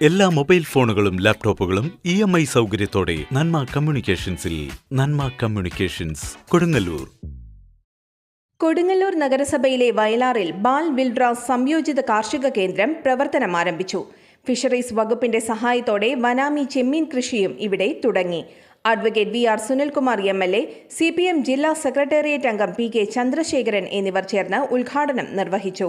എല്ലാ മൊബൈൽ ഫോണുകളും ലാപ്ടോപ്പുകളും ഇ എം ഐ സൗകര്യത്തോടെ നന്മ കമ്മ്യൂണിക്കേഷൻസിൽ നന്മ കമ്മ്യൂണിക്കേഷൻസ് കൊടുങ്ങല്ലൂർ. കൊടുങ്ങല്ലൂർ നഗരസഭയിലെ വയലാറിൽ ബാൽ വിൽഡ്രാസ് സംയോജിത കാർഷിക കേന്ദ്രം പ്രവർത്തനം ആരംഭിച്ചു. ഫിഷറീസ് വകുപ്പിന്റെ സഹായത്തോടെ വനാമി ചെമ്മീൻ കൃഷിയും ഇവിടെ തുടങ്ങി. Advocate V R Sunilkumar M L A C P M ജില്ലാ സെക്രട്ടേറിയറ്റ് അംഗം പി കെ ചന്ദ്രശേഖരൻ എന്നിവർ ചേർന്ന് ഉദ്ഘാടനം നിർവഹിച്ചു.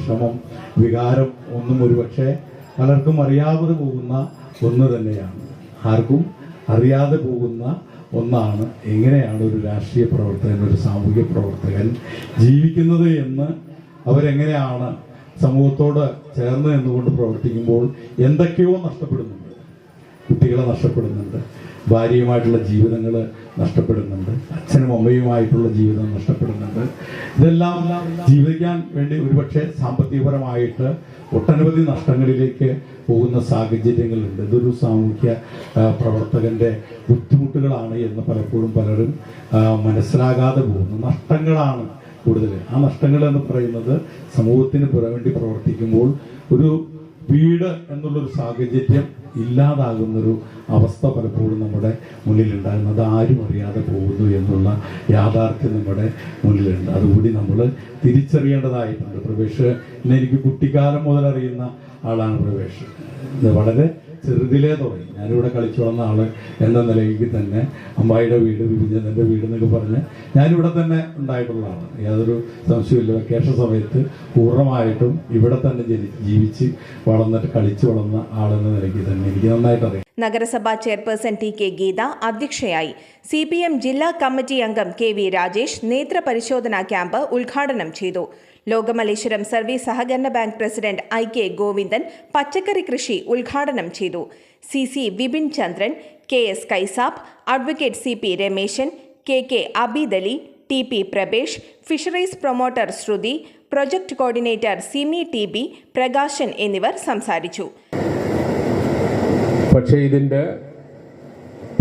വിഷമം വികാരം ഒന്നും ഒരുപക്ഷെ പലർക്കും അറിയാതെ പോകുന്ന ഒന്ന് തന്നെയാണ്. ആർക്കും അറിയാതെ പോകുന്ന ഒന്നാണ് എങ്ങനെയാണ് ഒരു രാഷ്ട്രീയ പ്രവർത്തകൻ ഒരു സാമൂഹ്യ പ്രവർത്തകൻ ജീവിക്കുന്നത് എന്ന് അവരെങ്ങനെയാണ് സമൂഹത്തോട് ചേർന്ന് നിന്നുകൊണ്ട് പ്രവർത്തിക്കുമ്പോൾ എന്തൊക്കെയോ നഷ്ടപ്പെടുന്നുണ്ട്. കുട്ടികളെ നഷ്ടപ്പെടുന്നുണ്ട്. ഭാര്യയുമായിട്ടുള്ള ജീവിതങ്ങൾ നഷ്ടപ്പെടുന്നുണ്ട്. അച്ഛനും അമ്മയുമായിട്ടുള്ള ജീവിതം നഷ്ടപ്പെടുന്നുണ്ട്. ഇതെല്ലാം ജീവിക്കാൻ വേണ്ടി ഒരുപക്ഷെ സാമ്പത്തികപരമായിട്ട് ഒട്ടനവധി നഷ്ടങ്ങളിലേക്ക് പോകുന്ന സാഹചര്യങ്ങളുണ്ട്. ഇതൊരു സാമൂഹ്യ പ്രവർത്തകന്റെ ബുദ്ധിമുട്ടുകളാണ് എന്ന് പലപ്പോഴും പലരും മനസ്സിലാകാതെ പോകുന്നു. നഷ്ടങ്ങളാണ് കൂടുതൽ. ആ നഷ്ടങ്ങൾ എന്ന് പറയുന്നത് സമൂഹത്തിന് പുറവേണ്ടി പ്രവർത്തിക്കുമ്പോൾ ഒരു വീട് എന്നുള്ളൊരു സാഹചര്യം ഇല്ലാതാകുന്നൊരു അവസ്ഥ പലപ്പോഴും നമ്മുടെ മുന്നിലുണ്ടാകുന്നത് ആരും അറിയാതെ പോകുന്നു എന്നുള്ള യാഥാർത്ഥ്യം നമ്മുടെ മുന്നിലുണ്ട്. അതുകൂടി നമ്മൾ തിരിച്ചറിയേണ്ടതായിട്ടുണ്ട്. പ്രവേശ് എനിക്ക് കുട്ടിക്കാലം മുതൽ അറിയുന്ന ആളാണ് പ്രവേശ്. വളരെ ചെറുതിലേ തുടങ്ങി. ഞാനിവിടെ കളിച്ചു വന്ന ആൾ എന്ന നിലയ്ക്ക് തന്നെ അമ്മായിയുടെ വീട് വിഭിജനന്റെ വീട് എന്നൊക്കെ പറഞ്ഞ് ഞാനിവിടെ തന്നെ ഉണ്ടായിട്ടുള്ള ആളാണ് യാതൊരു സംശയമില്ല വെക്കേഷൻ സമയത്ത് പൂർണമായിട്ടും ഇവിടെ തന്നെ ജീവിച്ച് വളർന്നിട്ട് കളിച്ചു വളർന്ന ആളെന്ന നിലയ്ക്ക് തന്നെ എനിക്ക് നന്നായിട്ട് അറിയാം. നഗരസഭാ ചെയർപേഴ്സൺ ടി കെ ഗീത അധ്യക്ഷയായി. സി പി എം ജില്ലാ കമ്മിറ്റി അംഗം കെ വി രാജേഷ് നേത്ര പരിശോധനാ ക്യാമ്പ് ഉദ്ഘാടനം ചെയ്തു. ലോകമലേശ്വരം സർവീസ് സഹകരണ bank president I K Govindan പച്ചക്കറി കൃഷി ഉദ്ഘാടനം ചെയ്തു. C C Vipin Chandran K S Kaisab advocate C P Rameshan K K Abidali T P Prabhesh fisheries promoter Sruthi project coordinator Simi T B Prakashan എന്നിവർ സംസാരിച്ചു. പക്ഷേ ഇതിന്റെ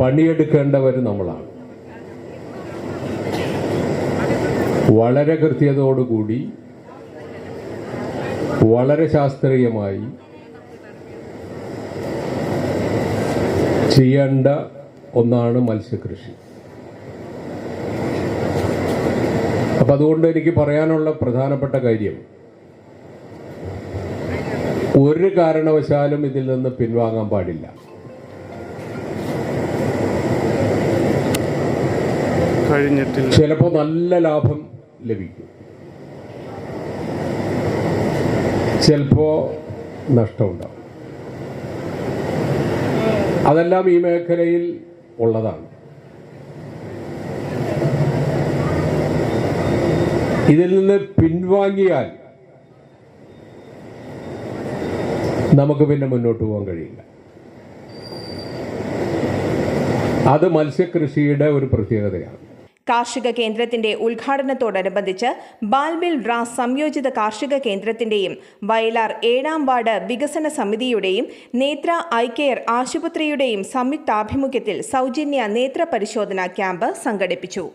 പണിയെടുക്കേണ്ടവർ നമ്മളാണ്. വളരെ കൃത്യതയോടുകൂടി വളരെ ശാസ്ത്രീയമായി ചെയ്യേണ്ട ഒന്നാണ് മത്സ്യകൃഷി. അപ്പം അതുകൊണ്ട് എനിക്ക് പറയാനുള്ള പ്രധാനപ്പെട്ട കാര്യം ഒരു കാരണവശാലും ഇതിൽ നിന്ന് പിൻവാങ്ങാൻ പാടില്ല. കഴിഞ്ഞിട്ടില്ല. ചിലപ്പോൾ നല്ല ലാഭം ലഭിക്കും. ചിലപ്പോൾ നഷ്ടമുണ്ടാവും അതെല്ലാം ഈ മേഖലയിൽ ഉള്ളതാണ്. ഇതിൽ നിന്ന് പിൻവാങ്ങിയാൽ നമുക്ക് പിന്നെ മുന്നോട്ട് പോകാൻ കഴിയില്ല. അത് മത്സ്യകൃഷിയുടെ ഒരു പ്രത്യേകതയാണ്. കാർഷിക കേന്ദ്രത്തിന്റെ ഉദ്ഘാടനത്തോടനുബന്ധിച്ച് ബാൽബിൽ റാ സംയോജിത കാർഷിക കേന്ദ്രത്തിന്റെയും വയലാർ ഏഴാം വാർഡ് വികസന സമിതിയുടെയും നേത്ര ഐ കെയർ ആശുപത്രിയുടെയും സംയുക്താഭിമുഖ്യത്തിൽ സൗജന്യ നേത്ര പരിശോധന ക്യാമ്പ് സംഘടിപ്പിച്ചു.